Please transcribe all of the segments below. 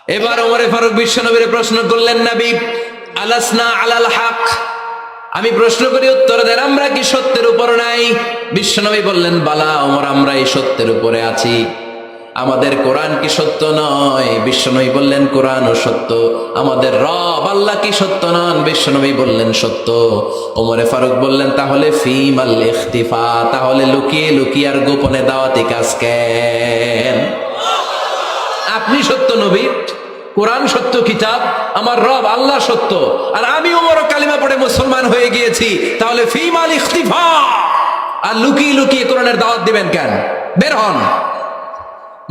এবার ওমরে ফারুক বিশ্বনবীরে প্রশ্ন করলেন, নবী, আলাসনা আলাল হক? আমি প্রশ্ন করি, উত্তর দেন, আমরা কি সত্যের উপর নাই? বিশ্বনবী বললেন, বালা, ওমর আমরা এই সত্যের উপরে আছি। আমাদের কোরআন কি সত্য নয়? বিশ্বনবী বললেন কোরআন ও সত্য। আমাদের রব, আল্লাহ কি সত্য নন? বিশ্বনবী বললেন, সত্য। ওমরে ফারুক বললেন, তাহলে ফিম আল তাহলে লুকিয়ে লুকিয়ে আর গোপনে দাওয়াতি কাজ কেন? আপনি সত্য নবী, কোরআন সত্য কিতাব, আমার রব আল্লাহ সত্য। আর আমি ওমর কালিমা পড়ে মুসলমান হয়ে গিয়েছি, তাহলে ফিমাল ইখতিফা আর লুকিয়ে লুকিয়ে কোরআনের দাওয়াত দিবেন কেন? বের হন।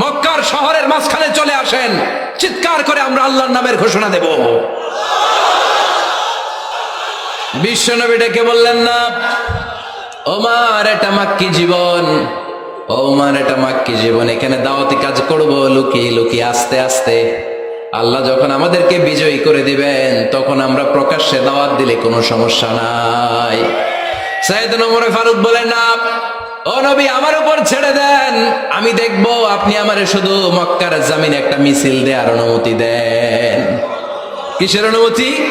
মক্কার শহরের মাঝখানে চলে আসেন। চিৎকার করে আমরা আল্লাহর নামের ঘোষণা দেব। বিশ্বনবী ডেকে বললেন না, ওমার, এটা মাক্কি জীবন। ওমার এটা মাক্কি জীবন, এখানে দাওয়াতি কাজ করব লুকিয়ে লুকিয়ে আস্তে আস্তে। আল্লাহ যখন আমাদেরকে বিজয়ী করে দিবেন, তখন আমরা প্রকাশ্যে দাওয়াত দিলে কোনো সমস্যা নাই। সাইদ নমরে ফারুক বলেন, না, ও নবী, আমার উপর ছেড়ে দেন। আমি দেখব আপনি আমারে শুধু মক্কার জামিনে একটা মিছিল দেওয়ার অনুমতি দেন। কিসের অনুমতি?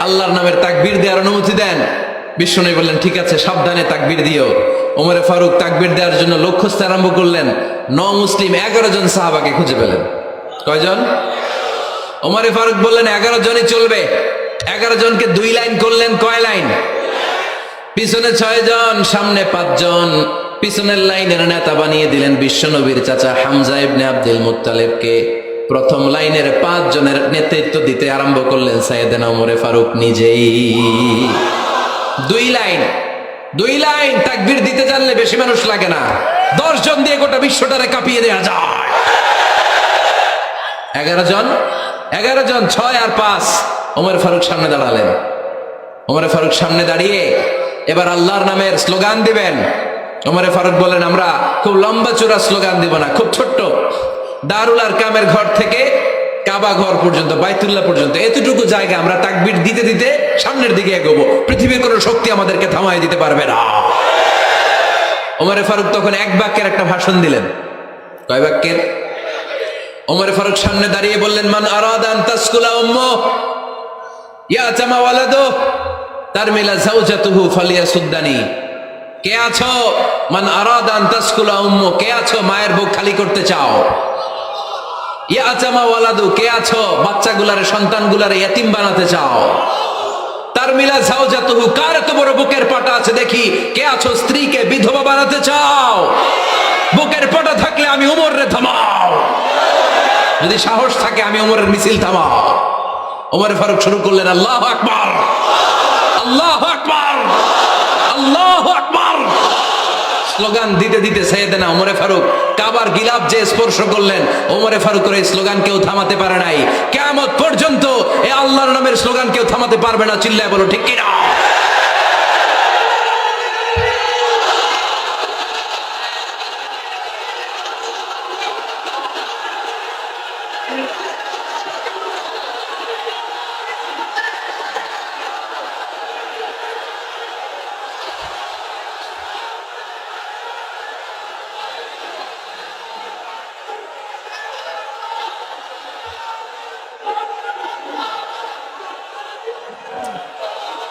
আল্লাহর নামের তাকবীর দেওয়ার অনুমতি দেন। বিষ্ণু বললেন, ঠিক আছে, সাবধানে তাকবীর দিও। ওমরে ফারুক তাকবীর দেওয়ার জন্য লক্ষ্য আরম্ভ করলেন। ন মুসলিম, এগারো জন সাহাবাকে খুঁজে পেলেন। কয়জন? ওমরে ফারুক বললেন, এগারো জনই চলবে। এগারো জনকে দুই লাইন করলেন, কয় লাইন? পিছনে ছয় জন সামনে পাঁচজন। পিছনের লাইনের নেতা বানিয়ে দিলেন বিশ্বনবীর চাচা হামজা ইবনে আব্দুল মুত্তালেবকে। প্রথম লাইনের পাঁচ জনের নেতৃত্ব দিতে আরম্ভ করলেন সাইয়েদেনা ওমরে ফারুক নিজেই। দুই লাইন। দুই লাইন তাকবীর দিতে জানলে বেশি মানুষ লাগে না। দশ জন দিয়ে গোটা বিশ্বটারে কাঁপিয়ে দেওয়া যায়। এগারো জন? এগারো জন, ছয় আর পাঁচ। ওমর ফারুক সামনে দাঁড়ালেন। ওমরে ফারুক সামনে দাঁড়িয়ে এবার আল্লাহর নামের স্লোগান দিবেন। ওমরে ফারুক বলেন, আমরা খুব লম্বা চূড়া স্লোগান দিব না, খুব ছোট্ট। দারুল আর কামের ঘর থেকে কাবা ঘর পর্যন্ত, বাইতুল্লাহ পর্যন্ত, এতটুকু জায়গা আমরা তাকবির দিতে দিতে সামনের দিকে এগোবো। পৃথিবীর কোনো শক্তি আমাদেরকে থামাই দিতে পারবে না। ওমরে ফারুক তখন এক বাক্যের একটা ভাষণ দিলেন। কয় বাক্যের? ওমরে ফারুক সামনে দাঁড়িয়ে বললেন, মান আরাদান তাসকুলা উম্মু ইয়া জামা ওয়ালাদু, তার মিলা জাওজাতুহু ফালিয়া সুদ্দানি কে আছো? মান আরাদান তাসকুলা উম্মু, কে আছো? মায়ের বুক খালি করতে চাও? ইয়া জামা ওয়ালাদু, কে আছো? বাচ্চাগুলারে, সন্তানগুলারে, ইয়াতিম বানাতে চাও? তার মিলা জাওজাতুহু কার এত বড় বুকের পাটা আছে দেখি? কে আছো স্ত্রীকে বিধবা বানাতে চাও? বুকের পাটা থাকলে আমি উমর রে থামাও। যদি সাহস থাকে, আমি উমরের মিছিল থামাও। ওমরে ফারুক শুরু করলেন, আল্লাহ আকবার। আল্লাহ আকবার। আল্লাহ আকবার। স্লোগান দিতে দিতে সৈয়দনা ওমরে ফারুক, কাবার গিলাপ যে স্পর্শ করলেন, ওমরে ফারুকের এই স্লোগান কেউ থামাতে পারে নাই। কেমত পর্যন্ত এ আল্লাহর নামের স্লোগান কেউ থামাতে পারবে না, চিল্লায় বলো, ঠিক কিনা?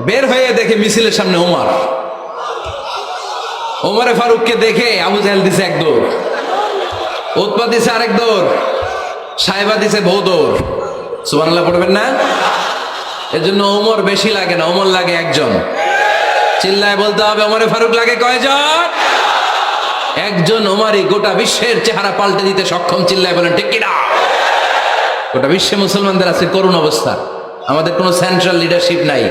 বের হয়ে দেখে মিছিলের সামনে ওমর। ওমরে ফারুককে দেখে আবু জাহেল দিছে এক দৌড়। উৎপা দিছে আরেক দৌড়। সাহেবা দিছে বহু দৌড়। সুবহানাল্লাহ পড়বেন না? এজন্য ওমর বেশি লাগে না, ওমর লাগে একজন। চিল্লায় বলতে হবে, ওমরে ফারুক লাগে কয়জন? একজন ওমারই গোটা বিশ্বের চেহারা পাল্টে দিতে সক্ষম, চিল্লায় বলেন, ঠিক কিনা? গোটা বিশ্বে মুসলমানদের আছে করুণ অবস্থা। আমাদের কোনো সেন্ট্রাল লিডারশিপ নাই।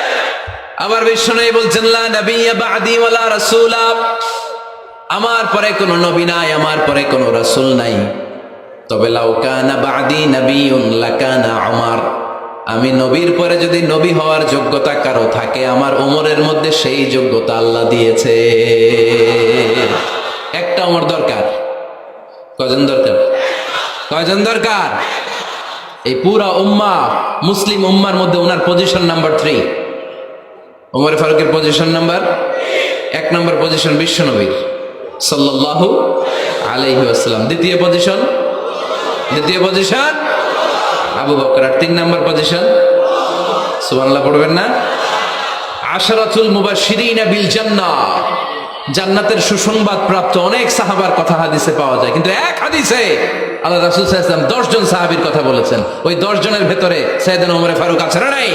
আবার বিষ্ণু বলছেন আমার পরে কোনো নবী নাই, আমার পরে কোনো রাসূল নাই। তবে লাউ উমর। আমি নবীর পরে যদি নবী হওয়ার যোগ্যতা কারও থাকে, আমার ওমরের মধ্যে সেই যোগ্যতা আল্লাহ দিয়েছে। একটা ওমর দরকার। কজন দরকার? কয়জন দরকার? এই পুরা উম্মা, মুসলিম উম্মার মধ্যে ওনার পজিশন নাম্বার থ্রি ওমর ফারুকের পজিশন নাম্বার এক নম্বর পজিশন বিশ্বনবীর। সাল্লাল্লাহু আলাইহি ওয়াসাল্লাম। দ্বিতীয় পজিশন দ্বিতীয় পজিশন আবু বকর আর তিন নম্বর পজিশন সুবহানাল্লাহ, পড়বেন না? আশরাতুল মুবাশশিরিনা বিল জান্নাহ। জান্নাতের সুসংবাদ প্রাপ্ত অনেক সাহাবার কথা হাদিসে পাওয়া যায়। কিন্তু এক হাদিসে আল্লাহ রাসূল সাল্লাল্লাহু আলাইহি ওয়াসাল্লাম 10 জন সাহাবীর কথা বলেছেন। ওই 10 জনের ভেতরে সাইয়েদনা ওমর ফারুক আছে না নাই?